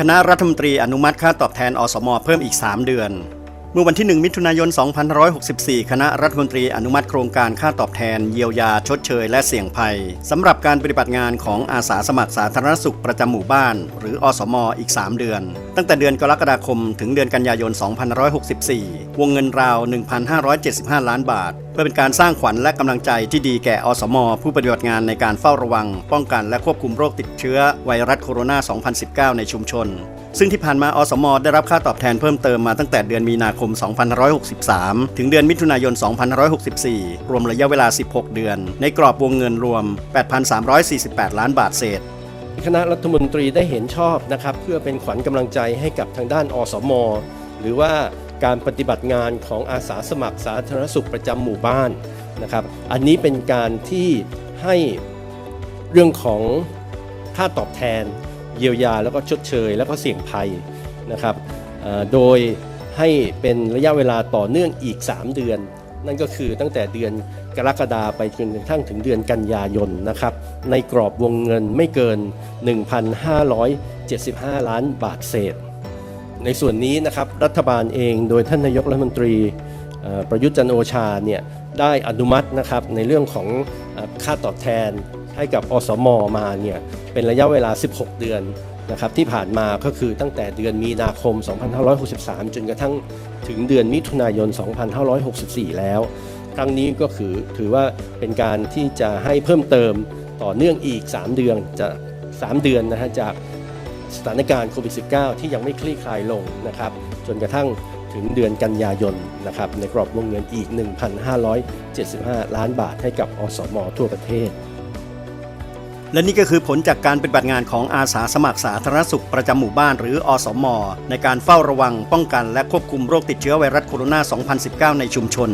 คณะรัฐมนตรีอนุมัติค่าตอบแทนอสมเพิ่มอีก 3 เดือน เมื่อวันที่ 1 มิถุนายน 2564 คณะรัฐมนตรีอนุมัติโครงการค่าตอบแทนเยียวยาชดเชยและเสี่ยงภัยสำหรับการปฏิบัติงานของอาสาสมัครสาธารณสุขประจำหมู่บ้าน หรืออสมอีก 3 เดือน ตั้งแต่เดือนกรกฎาคมถึงเดือนกันยายน 2564 วงเงินราว 1,575 ล้านบาท พื่อเป็นการสร้างขวัญและกำลังใจที่ดีแก่อสม ผู้ปฏิบัติงานในการเฝ้าระวัง ป้องกันและควบคุมโรคติดเชื้อไวรัสโคโรนา 2019 ในชุมชน ซึ่งที่ผ่านมาอสม ได้รับค่าตอบแทนเพิ่มเติมมาตั้งแต่เดือนมีนาคม 2563 ถึงเดือนมิถุนายน 2564 รวมระยะเวลา 16 เดือน ในกรอบวงเงินรวม 8,348 ล้านบาทเศษคณะรัฐมนตรีได้เห็นชอบนะครับ เพื่อเป็นขวัญกำลังใจให้กับทางด้านอสม หรือว่า การปฏิบัติงานของอาสาสมัครสาธารณสุขประจำหมู่บ้านนะครับ อันนี้เป็นการที่ให้เรื่องของค่าตอบแทน เยียวยาแล้วก็ชดเชย แล้วก็เสี่ยงภัยนะครับโดยให้เป็นระยะเวลาต่อเนื่องอีก 3 เดือน นั่นก็คือตั้งแต่เดือนกรกฎาไปจนกระทั่งถึงเดือนกันยายนนะครับ ในกรอบวงเงินไม่เกิน 1,575 ล้านบาทเศษ ในส่วนนี้นะครับรัฐบาลเองโดยท่านนายกรัฐมนตรีประยุทธ์จันโอชาเนี่ยได้อนุมัตินะครับในเรื่องของค่าตอบแทนให้กับอสมมาเนี่ยเป็นระยะเวลา 16 เดือนนะครับที่ผ่านมาก็คือตั้งแต่เดือนมีนาคม 2563 จนกระทั่งถึงเดือนมิถุนายน 2564 แล้ว ครั้งนี้ก็คือถือว่าเป็นการที่จะให้เพิ่มเติมต่อเนื่องอีก 3 เดือนจะ 3 เดือนนะฮะจาก สถานการณ์โควิด -19 ที่ยังไม่คลี่คลายลงนะครับ จนกระทั่งถึงเดือนกันยายนนะครับในกรอบวงเงินอีก 1,575 ล้านบาทให้กับอสมทั่วประเทศ และนี่ก็คือผลจากการปฏิบัติงานของอาสาสมัครสาธารณสุขประจำหมู่บ้านหรืออสม ในการเฝ้าระวังป้องกันและควบคุมโรคติดเชื้อไวรัสโคโรนา 2019 ในชุมชน